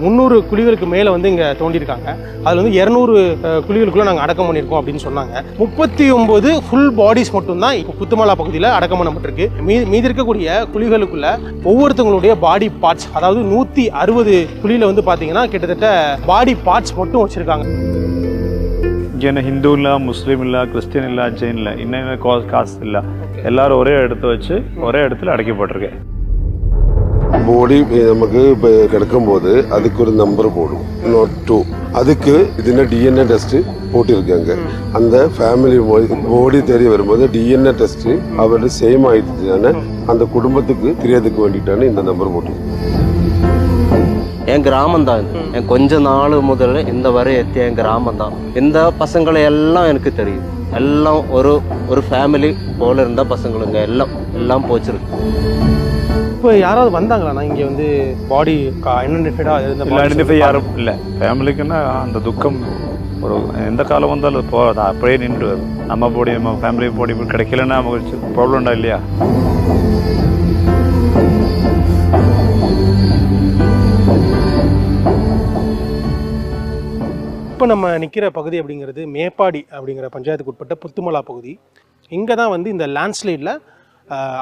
முந்நூறு குழிகளுக்கு மேலே வந்து இங்கே தோண்டியிருக்காங்க. அதில் வந்து இரநூறு குழிகளுக்குள்ளே நாங்கள் அடக்கம் பண்ணியிருக்கோம் அப்படின்னு சொன்னாங்க. முப்பத்தி ஒம்பது ஃபுல் பாடிஸ் மட்டும்தான் இப்போ புத்துமலா பகுதியில் அடக்கம் பண்ணப்பட்டிருக்கு. மீ மீதி இருக்கக்கூடிய குழிகளுக்குள்ள ஒவ்வொருத்தவங்களுடைய பாடி பார்ட்ஸ் அதாவது நூற்றி அறுபது குழியில் வந்து பார்த்தீங்கன்னா கிட்டத்தட்ட பாடி பார்ட்ஸ் மட்டும் வச்சுருக்காங்க. இங்கே ஹிந்து இல்லை முஸ்லீம் இல்லை கிறிஸ்டின் இல்லை ஜெயின் இல்லை இன்னும் கா- காசு இல்லை. எல்லாரும் ஒரே இடத்த வச்சு ஒரே இடத்துல அடைக்கப்பட்டிருக்கு. போடி நமக்கு இப்போ നമുക്ക് அதுக்கு ஒரு நம்பர் போடும் நோட் டூ அதுக்கு இதுனா டிஎன்ஏ டெஸ்ட் போட்டிருக்காங்க. அந்த ஃபேமிலி போடி தேடி வரும்போது டிஎன்ஏ டெஸ்ட் அவர் சேம் ஆயிடுச்சுன்னா அந்த குடும்பத்துக்கு தெரியறதுக்கு வேண்டிட்டான இந்த நம்பர் போட்டிருக்காங்க. என் கிராமம் தான் என் கொஞ்ச நாள் முதல்ல இந்த வரை எத்திய என் கிராமம் தான். இந்த பசங்களை எல்லாம் எனக்கு தெரியும். எல்லாம் ஒரு ஒரு ஃபேமிலி போல இருந்தால் பசங்களுங்க எல்லாம் எல்லாம் போச்சிருக்கு. இப்போ யாராவது வந்தாங்களா? இங்கே வந்து பாடி ஐடென்டிஃபைடாக இருந்த ஐடென்டிஃபை யாரும் இல்லை. ஃபேமிலிக்குன்னா அந்த துக்கம் ஒரு எந்த காலம் வந்தாலும் அது போகாது. அப்படியே நின்று நம்ம போடி நம்ம ஃபேமிலி போடி கிடைக்கலன்னா நமக்கு ப்ராப்ளம் உண்டா இல்லையா? இப்போ நம்ம நிற்கிற பகுதி அப்படிங்கிறது மேப்பாடி அப்படிங்கிற பஞ்சாயத்துக்கு உட்பட்ட புத்துமலா பகுதி. இங்கே தான் வந்து இந்த லேண்ட்ஸ்லைடில்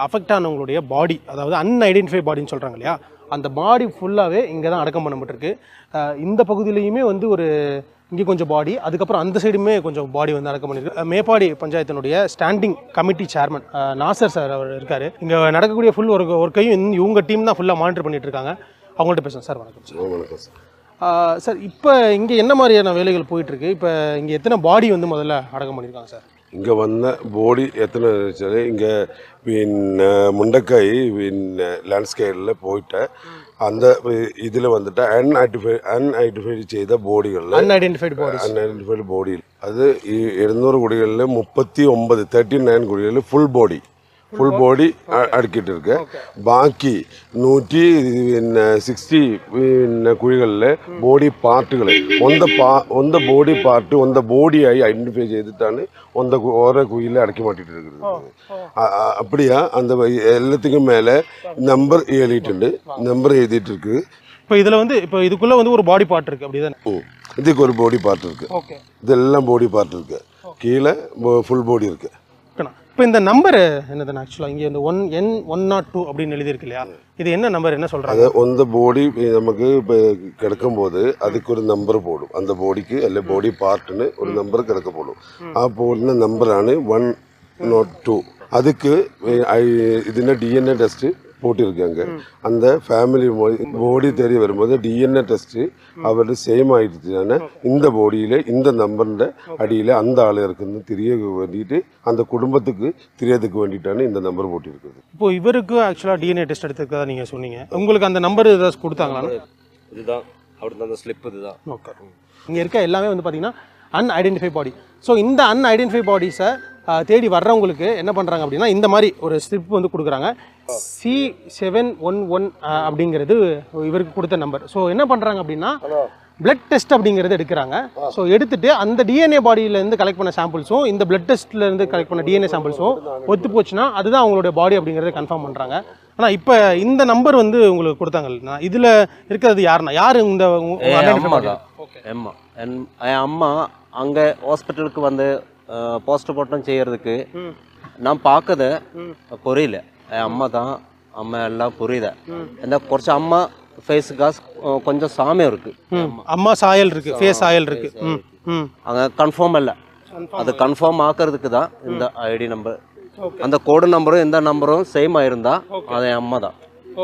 அஃபெக்ட் ஆனவங்களுடைய பாடி அதாவது அன்ஐடென்டிஃபை பாடின்னு சொல்கிறாங்க இல்லையா? அந்த பாடி ஃபுல்லாகவே இங்கே தான் அடக்கம் பண்ணப்பட்டிருக்கு. இந்த பகுதியிலையுமே வந்து ஒரு இங்கே கொஞ்சம் பாடி அதுக்கப்புறம் அந்த சைடுமே கொஞ்சம் பாடி வந்து அடக்கம் பண்ணியிருக்கு Meppadi பஞ்சாயத்தினுடைய standing committee chairman Nasar sir அவர் இருக்கார். இங்கே நடக்கக்கூடிய ஃபுல் ஒர்க் ஒர்க்கையும் இவங்க டீம் தான் ஃபுல்லாக மானிட்டர் பண்ணிட்டு இருக்காங்க. அவங்கள்ட்ட பேசுகிறேன் சார் வணக்கம். சார் வணக்கம் சார். சார் இப்போ இங்கே என்ன மாதிரியான வேலைகள் போயிட்டு இருக்கு? இப்போ இங்கே எத்தனை பாடி வந்து முதல்ல அடக்கம் பண்ணியிருக்காங்க சார்? ഇങ്ങ വന്ന ബോഡി എത്തണ വെച്ചാൽ ഇങ്ങ പിന്നെ മുണ്ടക്കൈ പിന്നെ ലാൻഡ്സ്കേപ്പിൽ പോയിട്ട് அந்த இதில் வந்துட்டு அன்ஐடென்டிஃபை அன்ஐடென்டிஃபை செய்த போடிகளில் அன்ஐடென்டிஃபைடு பாடி அன்ஐடென்டிஃபைடு பாடி அது இருநூறு குடிகளில் முப்பத்தி ஒன்பது thirty nine குடிகளில் full body full body body അടുക്കിയിട്ടിരിക്കുക ബാക്കി നൂറ്റി പിന്നെ സിക്സ്റ്റി പിന്നെ குழிகளில் பாடி பார்ட்டுகள் ഒന്ന പാ ഒന്ന ബോഡി പാർട്ട് ഒന്ന ബോഡിയായി ഐഡൻറ്റിഫൈ ചെയ്തിട്ടാണ് ഒന്ന ഓരോ குழியில் അടക്കി മാറ്റിയിട്ട് இருக்கிறது அப்படியா அந்த எல்லாத்துக்கும் மேலே நம்பர் எழுதிட்டு நம்பர் எழுதிட்டு இருக்கு இப்போ இதில் வந்து இப்போ இதுக்குள்ளே வந்து ஒரு பாடி பார்ட் இருக்கு அப்படி ஓ இதுக்கு ஒரு பாடி பார்ட் இருக்குது இதெல்லாம் பாடி பார்ட் இருக்கு கீழே ஃபுல் பாடி இருக்குது இப்போ இந்த நம்பர் என்னதுண்ணா ஆக்சுவலாக இங்கே இந்த one N one not two அப்படின்னு எழுதியிருக்கு இல்லையா இது என்ன நம்பர் என்ன சொல்கிறாங்க അത് ഒന്ന് ബോഡി നമുക്ക് ഇപ്പൊ കിടക്കുമ്പോൾ അതുക്ക് ഒരു നമ്പർ പോടും அந்த ബോഡിക്ക് അല്ലെ ബോഡി പാർട്ടിന് ഒരു നമ്പർ കിടക്കപ്പെടും ആ പോടുന്ന നമ്പറാണ് വൺ നോട്ട് ടു அதுக்கு ഇതിന്റെ ഡി എൻ എ ടെസ്റ്റ് போட்டிருக்காங்க. அந்த ஃபேமிலி பாடி தெரிய வரும்போது டிஎன்ஏ டெஸ்ட் அவരുടെ சேம் ஆயிடுச்சுன்னா இந்த பாடியில இந்த நம்பர்ன்ற அடியில அந்த ஆள் இருக்குன்னு தெரிய வேண்டிட்டு அந்த குடும்பத்துக்கு தெரியறதுக்கு வேண்டிட்டான இந்த நம்பர் போட்டிருக்குது. இப்போ இவருக்கு ஆக்சுவலாக டிஎன்ஏ டெஸ்ட் எடுத்துருக்கதா நீங்கள் சொன்னீங்க. உங்களுக்கு அந்த நம்பர் ஏதாச்சும் கொடுத்தாங்களா? இதுதான். அவருக்கு அந்த ஸ்லிப் இதுதான். ஓகே. இங்கே இருக்க எல்லாமே வந்து பார்த்தீங்கன்னா அன்ஐடென்டிஃபை பாடி ஸோ இந்த அன்ஐடென்டிஃபை பாடிஸை தேடி வர்றவங்களுக்கு என்ன பண்ணுறாங்க அப்படின்னா இந்த மாதிரி ஒரு ஸ்லிப் வந்து கொடுக்குறாங்க. சி செவன் ஒன் ஒன் அப்படிங்கிறது இவருக்கு கொடுத்த நம்பர் ஸோ என்ன பண்ணுறாங்க அப்படின்னா பிளட் டெஸ்ட் அப்படிங்கிறது எடுக்கிறாங்க. ஸோ எடுத்துட்டு அந்த டிஎன்ஏ பாடியிலேருந்து கலெக்ட் பண்ண சாம்பிள்ஸும் இந்த பிளட் டெஸ்ட்லேருந்து கலெக்ட் பண்ண டிஎன்ஏ சாம்பிள்ஸும் ஒத்து போச்சுன்னா அதுதான் அவங்களுடைய பாடி அப்படிங்கிறத கன்ஃபார்ம் பண்ணுறாங்க ஆனால் இப்போ இந்த நம்பர் வந்து உங்களுக்கு கொடுத்தாங்கல்ல இதில் இருக்கிறது யாருன்னா? யார் இந்த என் அம்மா அங்கே ஹாஸ்பிட்டலுக்கு வந்து போஸ்ட்மார்ட்டம் செய்யறதுக்கு நான் பார்க்கத புரியல என் அம்மா தான் அம்மா எல்லாம் புரியுத இந்த குறைச்ச அம்மா ஃபேஸுக்கா கொஞ்சம் சாமியம் இருக்கு. ம். அம்மா. சாயல் இருக்கு ஃபேஸ் சாயல் இருக்கு. ம் ம். அங்கே கன்ஃபார்ம் இல்லை. அது கன்ஃபார்ம் ஆக்கிறதுக்கு தான் இந்த ஐடி நம்பர் அந்த கோடு நம்பரும் இந்த நம்பரும் சேம் ஆயிருந்தா அது என் அம்மா தான்.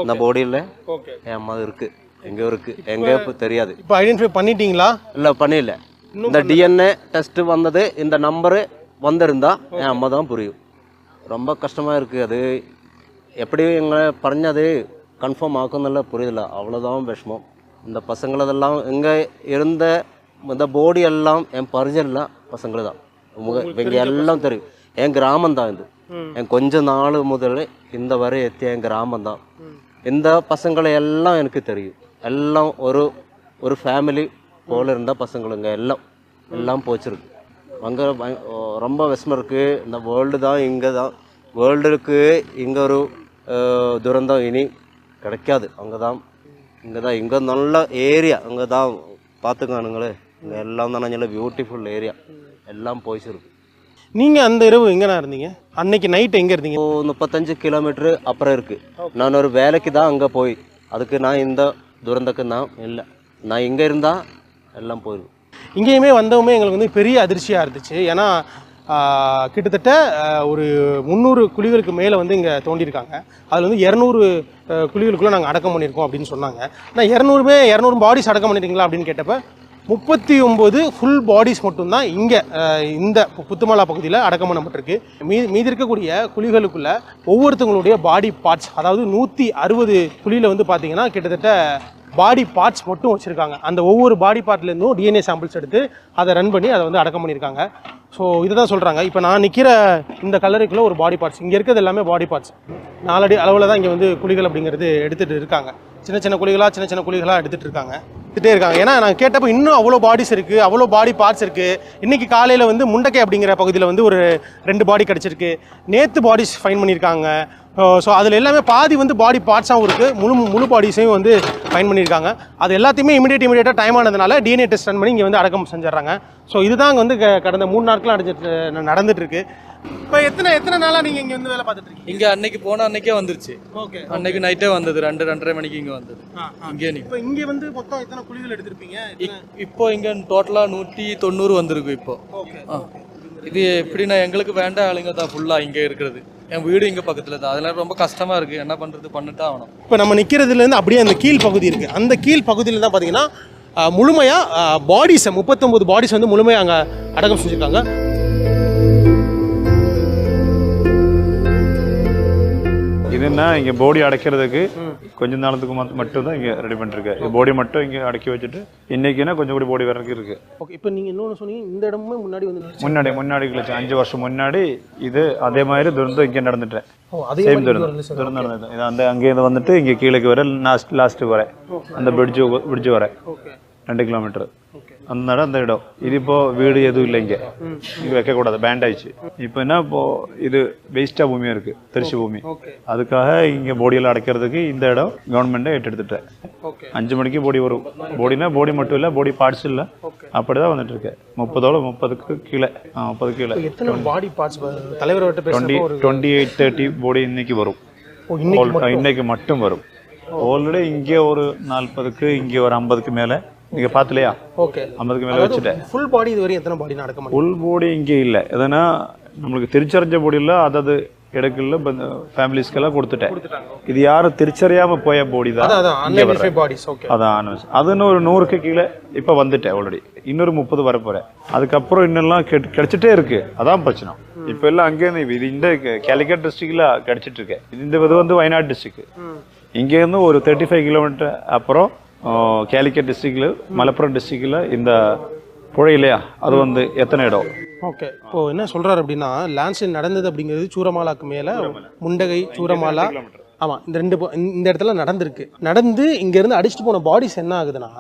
இந்த பாடியில் என் அம்மா இருக்கு. எங்கேயோ இருக்கு. எங்கேயோ தெரியாது. இப்போ ஐடென்டிஃபை பண்ணிட்டீங்களா? இல்லை பண்ணிடல இந்த டிஎன்ஏ டெஸ்ட் வந்தது இந்த நம்பரு வந்திருந்தா என் அம்மா தான் புரியும். ரொம்ப கஷ்டமாக இருக்குது அது. எப்படி எங்களை பறஞ்சது கன்ஃபார்ம் ஆக்குന്നില്ല புரியல. அவ்வளோதான் விஷமம். இந்த பசங்களதெல்லாம் எங்கே இருந்த இந்த போடி எல்லாம் என் பரிஞ்சல்ல பசங்கள தான் இவங்க எல்லாம் தெரியும். என் கிராமம் தான் இது என் கொஞ்ச நாள் முதல் இந்த வரை எத்திய என் கிராமம் தான் இந்த பசங்களை எல்லாம் எனக்கு தெரியும். எல்லாம் ஒரு ஒரு ஃபேமிலி போல இருந்த பசங்களுங்க எல்லாம் எல்லாம் போச்சிருக்கு. அங்கே ரொம்ப விஷமம் இருக்குது இந்த வேர்ல்டு தான் இங்கே தான். வேர்ல்டுக்கு இங்கே ஒரு துரந்தம் இனி கிடைக்காது. அங்கே தான் இங்கே தான். இங்கே நல்ல ஏரியா இங்கே தான். பார்த்துக்கானுங்களே இங்கே எல்லாம் தான் நல்ல பியூட்டிஃபுல் ஏரியா எல்லாம் போய்ஸ் இருக்கு நீங்கள் அந்த இரவு எங்கண்ணா இருந்தீங்க? அன்னைக்கு நைட் எங்கே இருந்தீங்க? ஓ முப்பத்தஞ்சு கிலோமீட்டர் அப்புறம் இருக்கு. நான் ஒரு வேலைக்கு தான் அங்கே போய். அதுக்கு நான் இந்த துரந்தக்கு நான் இல்லை. நான் இங்கே இருந்தால் எல்லாம் போயிடும் இங்கேயுமே வந்தவுமே எங்களுக்கு வந்து பெரிய அதிர்ச்சியாக இருந்துச்சு. ஏன்னா கிட்டத்தட்ட ஒரு முந்நூறு குழிகளுக்கு மேலே வந்து இங்கே தோண்டியிருக்காங்க. அதில் வந்து இரநூறு குழிகளுக்குள்ளே நாங்கள் அடக்கம் பண்ணியிருக்கோம் அப்படின்னு சொன்னாங்க. நான் இரநூறுமே இரநூறு பாடிஸ் அடக்கம் பண்ணிட்டீங்களா அப்படின்னு கேட்டப்போ முப்பத்தி ஒம்பது ஃபுல் பாடிஸ் மட்டும்தான் இங்கே இந்த புத்துமலா பகுதியில் அடக்கம் பண்ணப்பட்டிருக்கு. மீ மீதி இருக்கக்கூடிய குழிகளுக்குள்ளே ஒவ்வொருத்தவங்களுடைய பாடி பார்ட்ஸ் அதாவது நூற்றி அறுபது குழியில் வந்து பார்த்தீங்கன்னா கிட்டத்தட்ட பாடி பார்ட்ஸ் மட்டும் வச்சுருக்காங்க. அந்த ஒவ்வொரு பாடி பார்ட்லேருந்தும் டிஎன்ஏ சாம்பிள்ஸ் எடுத்து அதை ரன் பண்ணி அதை வந்து அடக்கம் பண்ணியிருக்காங்க. ஸோ இதை தான் சொல்கிறாங்க இப்போ நான் நிற்கிற இந்த கல்லறைக்குள்ளே ஒரு பாடி பார்ட்ஸ் இங்கே இருக்கிறது எல்லாமே பாடி பார்ட்ஸ் நாலடி அளவில் தான் இங்கே வந்து குழிகள் அப்படிங்கிறது எடுத்துகிட்டு இருக்காங்க. சின்ன சின்ன குழிகளாக சின்ன சின்ன குழிகளாக எடுத்துகிட்டு இருக்காங்க. எடுத்துகிட்டே இருக்காங்க. ஏன்னா நான் கேட்டப்போ இன்னும் அவ்வளோ பாடிஸ் இருக்குது அவ்வளோ பாடி பார்ட்ஸ் இருக்குது இன்றைக்கி காலையில் வந்து முண்டக்கை அப்படிங்கிற பகுதியில் வந்து ஒரு ரெண்டு பாடி கிடச்சிருக்கு. நேற்று பாடிஸ் ஃபைன் பண்ணியிருக்காங்க. ஸோ அதில் எல்லாமே பாதி வந்து பாடி பார்ட்ஸாகவும் இருக்குது முழு முழு பாடிஸையும் வந்து ஃபைன் பண்ணியிருக்காங்க. அது எல்லாத்தையுமே இமீடியட் இமீடியட்டாக டைம் ஆனதுனால டிஎன்ஏ டெஸ்ட் ரன் பண்ணி இங்கே வந்து அடக்கம் செஞ்சிடறாங்க. ஸோ இதுதான் வந்து கடந்த மூணு நாட்கள் அடைஞ்சிட்டு நடந்துட்டு இருக்கு இப்போ எத்தனை எத்தனை நாளாக நீங்கள் இங்கே வந்து வேலை பார்த்துட்டு இருக்கீங்க இங்க அன்னைக்கு போன அன்னைக்கே வந்துருச்சு. ஓகே அன்னைக்கு நைட்டே வந்தது. ரெண்டு ரெண்டரை மணிக்கு இங்க வந்தது. இங்கே இப்போ இங்கே வந்து மொத்தம் எத்தனை குழிகள் எடுத்திருப்பீங்க? இப்போ இங்க டோட்டலா நூற்றி தொண்ணூறு வந்திருக்கு இப்போ. ஓகே. இது எப்படின்னா எங்களுக்கு வேண்ட ஆளுங்க தான் ஃபுல்லா இங்க இருக்கிறது. என் வீடு இங்க பக்கத்துல தான். அதெல்லாம் ரொம்ப கஷ்டமா இருக்கு. என்ன பண்றது? பண்ணிட்டு ஆகணும். இப்போ நம்ம நிற்கிறதுலேருந்து அப்படியே அந்த கீழ் பகுதி இருக்குது அந்த கீழ் பகுதியில் தான் பார்த்தீங்கன்னா முழுமையாக பாடிஸை முப்பத்தொம்பது பாடிஸ் வந்து முழுமையாக அங்கே அடக்கம் செஞ்சுருக்காங்க. இதுன்னா இங்கே போடி அடைக்கிறதுக்கு கொஞ்ச நாளத்துக்கு மட்- மட்டும் தான் இங்கே ரெடி பண்ணிருக்கு போடி மட்டும் இங்கே அடக்கி வச்சுட்டு இன்னைக்குன்னா கொஞ்சம் கூட போடி வரைக்கும் இருக்கு. ஓகே இப்போ நீங்கள் இன்னொன்று சொன்னீங்க இந்த இடமுமே முன்னாடி வந்து முன்னாடி முன்னாடி அஞ்சு வருஷம் முன்னாடி இது அதே மாதிரி துரந்தம் இங்கே நடந்துட்டேன். சேம் துரந்தம் துரந்தம் நடந்தது இது அந்த அங்கேருந்து வந்துட்டு இங்கே கீழே வர லாஸ்ட் லாஸ்ட்டு வர. அந்த பிரிட்ஜு பிரிட்ஜு வர. ஓகே ரெண்டு கிலோமீட்டர் அந்த இடம் அந்த இடம் இது இப்போ வீடு எதுவும் இல்லை இங்கே இங்கே வைக்கக்கூடாது பேண்ட் ஆயிடுச்சு இப்போ என்ன இப்போ இது வேஸ்டா பூமியா இருக்கு திருச்சி பூமி அதுக்காக இங்கே போடியெல்லாம் அடைக்கிறதுக்கு இந்த இடம் கவர்மெண்ட்டே ஏற்றெடுத்துட்டேன் அஞ்சு மணிக்கு போடி வரும் போடினா போடி மட்டும் இல்லை போடி பார்ட்ஸ் இல்லை அப்படிதான் வந்துட்டு இருக்கு முப்பதோட முப்பதுக்கு கீழே முப்பது கீழே எத்தனை பாடி பார்ட்ஸ் தலைவர்கிட்ட twenty twenty eight thirty body இன்னைக்கு வரும் இன்னைக்கு மட்டும் வரும் ஆல்ரெடி இங்கே ஒரு நாற்பதுக்கு இங்கே ஒரு ஐம்பதுக்கு மேலே நீங்கள் பார்த்துலையா? ஓகே. ஐம்பதுக்கு மேலே வச்சுட்டேன். ஃபுல் பாடி இது வரையும் எத்தனை பாடி நடக்க ஃபுல் போடி இங்கே இல்லை. எதனா நம்மளுக்கு திருச்சறிஞ்ச போடியில் அதாவது இடங்கள்ல ஃபேமிலிஸ்க்கெல்லாம் கொடுத்துட்டேன். இது யாரும் திருச்சறியாம போய போடி தான். அதான் அதுன்னு ஒரு நூறுக்கு கீழே இப்போ வந்துட்டேன் ஆல்ரெடி இன்னொரு முப்பது வர போறேன் அதுக்கப்புறம் இன்னெல்லாம் கெட் கிடைச்சிட்டே இருக்கு. அதான் பிரச்சனை. இப்போ எல்லாம் அங்கே இது இந்த கேலிக்கட் டிஸ்ட்ரிக்ட்ல கிடைச்சிட்டு இருக்கு இந்த இது வந்து வயநாடு டிஸ்ட்ரிக்ட் இங்கேருந்து ஒரு தேர்ட்டி ஃபைவ் கிலோமீட்டர் அப்புறம் கேலிக்கட் டிஸ்ட்ரிக்ட்ல மலப்புரம் டிஸ்ட்ரிக்ட்ல இந்த புழை இல்லையா? அது வந்து எத்தனை இடம்? ஓகே. இப்போ என்ன சொல்றாரு அப்படின்னா லேண்ட்ஸ்லைட் நடந்தது அப்படிங்கிறது சூரமாலாக்கு மேல முண்டகை சூரமாலா. ஆமா இந்த ரெண்டு இந்த இடத்துல நடந்திருக்கு. நடந்து இங்க இருந்து அடிச்சுட்டு போன பாடிஸ் என்ன ஆகுதுன்னா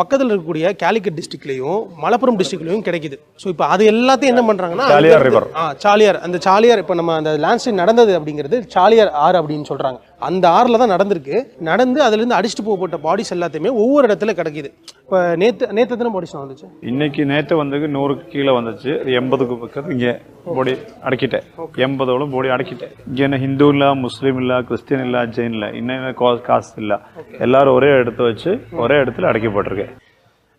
பக்கத்துல இருக்கக்கூடிய கேலிக்கட் டிஸ்ட்ரிக்ட்லயும் மலப்புரம் டிஸ்ட்ரிக்ட்லயும் கிடைக்குது. ஸோ இப்போ அது எல்லாத்தையும் என்ன பண்றாங்கன்னா சாலியார். ஆ சாலியார். அந்த சாலியார் இப்போ நம்ம அந்த லேண்ட்ஸ்லைட் நடந்தது அப்படிங்கிறது சாலியார் ஆறு அப்படின்னு சொல்றாங்க. அந்த ஆறுல தான் நடந்திருக்கு. நடந்து அதுல இருந்து அடிச்சுட்டு போகப்பட்ட பாடிஸ் எல்லாத்தையுமே ஒவ்வொரு இடத்துல கிடைக்குது. இப்போ நேத்து நேத்து எத்தனை பாடிஸ் வந்துச்சு இன்னைக்கு நேற்று வந்து நூறுக்கு கீழே வந்துச்சு. எண்பதுக்கு பக்கத்து இங்கே போடி அடக்கிட்டேன். எண்பதோட போடி அடக்கிட்டேன். இங்கே என்ன ஹிந்து இல்லை முஸ்லீம் இல்லை கிறிஸ்டின் இல்லை ஜெயின் இல்லை. இன்னும் காஸ்ட் இல்லை. எல்லாரும் ஒரே இடத்த வச்சு ஒரே இடத்துல அடக்கி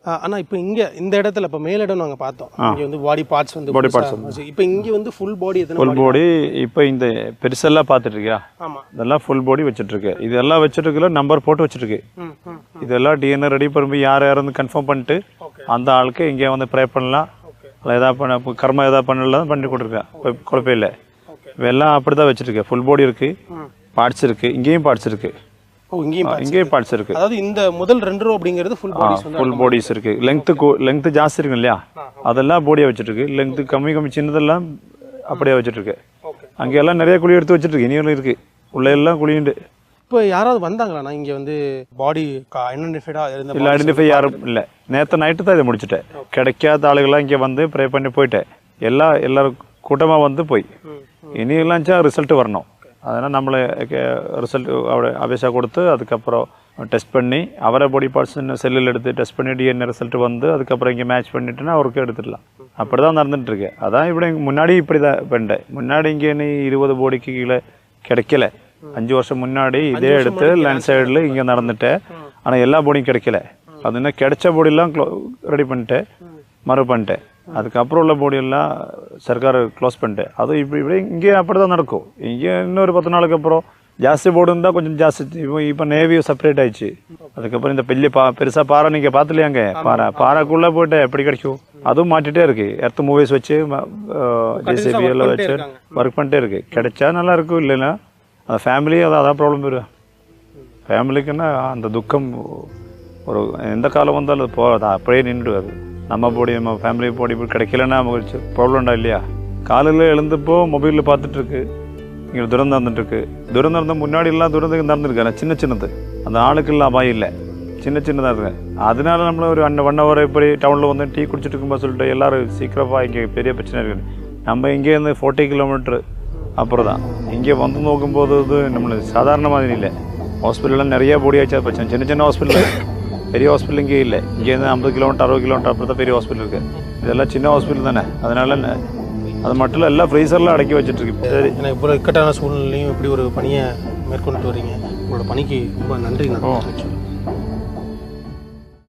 போட்டிருக்கு ஆ, ஆனா இப்போ இங்க இந்த இடத்துல இப்போ மேலிடம் நாங்க பார்த்தோம். இங்க வந்து பாடி பார்ட்ஸ் வந்து parts இருந்துச்சு. இப்போ இங்க வந்து ஃபுல் பாடி ஃபுல்? பாடி இப்போ இந்த பெருசெல்லாம் பார்த்துட்டு இருக்கியா ஆமா. இதெல்லாம் ஃபுல் பாடி வச்சுட்டு இருக்கு இதெல்லாம் வச்சுட்டு இருக்குல்ல நம்பர் போட்டு வச்சிருக்கு இதெல்லாம் டிஎன்ஏ ரெடி பண்ணி யார் யாருன்னு கன்ஃபார்ம் பண்ணிட்டு அந்த ஆளுக்கு இங்கே வந்து ப்ரே பண்ணலாம். எதாவது பண்ண கர்மம் எதாவது பண்ணலாம் பண்ணி கொடுத்துருக்கேன் குழப்ப- குழப்பம் இல்லை. எல்லாம் அப்படி தான் வச்சுருக்கேன் ஃபுல் பாடி இருக்கு. பார்ட்ஸ் இருக்கு. இங்கேயும் பார்ட்ஸ் இருக்கு. ஓ இங்கேயும் பார்ட்ஸ் இருக்கு. அதாவது இந்த முதல் ரெண்டு ரோ அப்படிங்கிறது ஃபுல் பாடிஸ் ஃபுல் பாடிஸ் இருக்கு. லெங்க்த்து லெங்க்த்து ஜாஸ்தி இருக்கு இல்லையா? அதெல்லாம் போடியாக வச்சுட்டு இருக்கு. லெங்க்த்து கம்மி கம்மி சின்னதெல்லாம் அப்படியே வச்சுட்டு இருக்கு. அங்கே எல்லாம் நிறைய குழி எடுத்து வச்சுட்டு இருக்கு. இனியும் இருக்கு. உள்ள எல்லாம் குழியுண்டு. இப்போ யாராவது வந்தாங்களா? இங்க வந்து பாடி ஐடென்டிஃபைடா இருந்த இல்லை ஐடென்டிஃபை யாரும் இல்லை. நேற்று நைட்டு தான் இதை முடிச்சிட்டேன். கிடைக்காத ஆளுகள்லாம் இங்கே வந்து ப்ரே பண்ணி போயிட்டேன். எல்லா எல்லாரும் கூட்டமாக வந்து போய். இனியெல்லாம் ரிசல்ட் வரணும். அதனால் நம்மளை ரிசல்ட் அவட அபேஷா கொடுத்து அதுக்கப்புறம் டெஸ்ட் பண்ணி அவரை பாடி பார்ட்ஸ் செல்லில் எடுத்து டெஸ்ட் பண்ணி டிஎன்ஏ ரிசல்ட் வந்து அதுக்கப்புறம் இங்கே மேட்ச் பண்ணிட்டுனா அவருக்கு எடுத்துடலாம். அப்படி தான் நடந்துட்டு இருக்கு அதான் இப்படி முன்னாடி இப்படி தான் பண்ணிட்டேன் முன்னாடி இங்கே நீ இருபது கோடிக்கு கீழே கிடைக்கல. அஞ்சு வருஷம் முன்னாடி இதே எடுத்து லேண்ட் சைடில் இங்கே நடந்துட்டேன் ஆனால் எல்லா போடியும் கிடைக்கல. அது இன்னும் கிடைச்ச போடியெல்லாம் க்ளோ ரெடி பண்ணிட்டேன் மறு பண்ணிட்டேன் அதுக்கப்புறம் உள்ள போடியெல்லாம் சர்க்கார் க்ளோஸ் பண்ணிட்டேன் அது இப்படி இப்படி இங்கே அப்படி தான் நடக்கும். இங்கே இன்னொரு பத்து நாளுக்கு அப்புறம் ஜாஸ்தி போர்டு இருந்தால் கொஞ்சம் ஜாஸ்தி. இப்போ இப்போ நேவி செப்பரேட் ஆயிடுச்சு. அதுக்கப்புறம் இந்த பெரிய பா பெருசாக பாறை நீங்கள் பார்த்துலையாங்க பாறை பாறைக்குள்ளே போயிட்டு எப்படி கிடைக்கும்? அதுவும் மாட்டிகிட்டே இருக்கு. எர்த்து மூவிஸ் வச்சு ஜேசிபி எல்லாம் வச்சு ஒர்க் பண்ணிட்டே இருக்கு. கிடைச்சா நல்லா இருக்கும் இல்லைன்னா அந்த ஃபேமிலி அது அதான் ப்ராப்ளம் வரும் ஃபேமிலிக்குன்னா அந்த துக்கம் ஒரு எந்த காலம் வந்தாலும் அது போ அது அப்படியே நின்றுடுவாது நம்ம போடி நம்ம ஃபேமிலி போடி இப்படி கிடைக்கலன்னா நமக்கு ப்ராப்ளம்டா இல்லையா? காலையில் எழுந்தப்போ மொபைலில் பார்த்துட்ருக்கு. இங்கே துரந்தம் நடந்துட்டுருக்கு துரந்தம் இருந்தால் முன்னாடி எல்லாம் துரந்தம் நடந்துருக்கு. ஆனால் சின்ன சின்னது. அந்த ஆளுக்கெல்லாம் அபாயம் இல்லை. சின்ன சின்னதாக இருக்கேன் அதனால நம்மள ஒரு அண்ணன் ஒன் ஹவர் இப்படி டவுனில் வந்து டீ குடிச்சிட்டு இருக்கும்போது சொல்லிட்டு எல்லோரும் சீக்கிரமாக இங்கே பெரிய பிரச்சனை இருக்குது நம்ம இங்கேருந்து ஃபோர்ட்டி கிலோமீட்ரு அப்புறம் தான் இங்கே வந்து நோக்கும்போது இது நம்மளுக்கு சாதாரண மாதிரி இல்லை. ஹாஸ்பிட்டல்லாம் நிறைய போடியாச்சா பிரச்சனை. சின்ன சின்ன ஹாஸ்பிட்டல் பெரிய ஹாஸ்பிட்டல் இங்கே இல்லை. இங்கேருந்து ஐம்பது கிலோமீட்டர் அறுபது கிலோமீட்டர் அப்புறம் தான் பெரிய ஹாஸ்பிட்டல் இருக்குது இதெல்லாம் சின்ன ஹாஸ்பிட்டல் தானே. அதனால அது மட்டும் இல்லை எல்லாம் ஃப்ரீசர்லாம் அடக்கி வச்சுட்டு இருக்கு சரி. ஏன்னா இவ்வளோ இக்கட்டான சூழ்நிலையும் இப்படி ஒரு பணியை மேற்கொண்டு வரீங்க உங்களோட பணிக்கு ரொம்ப நன்றி. நான்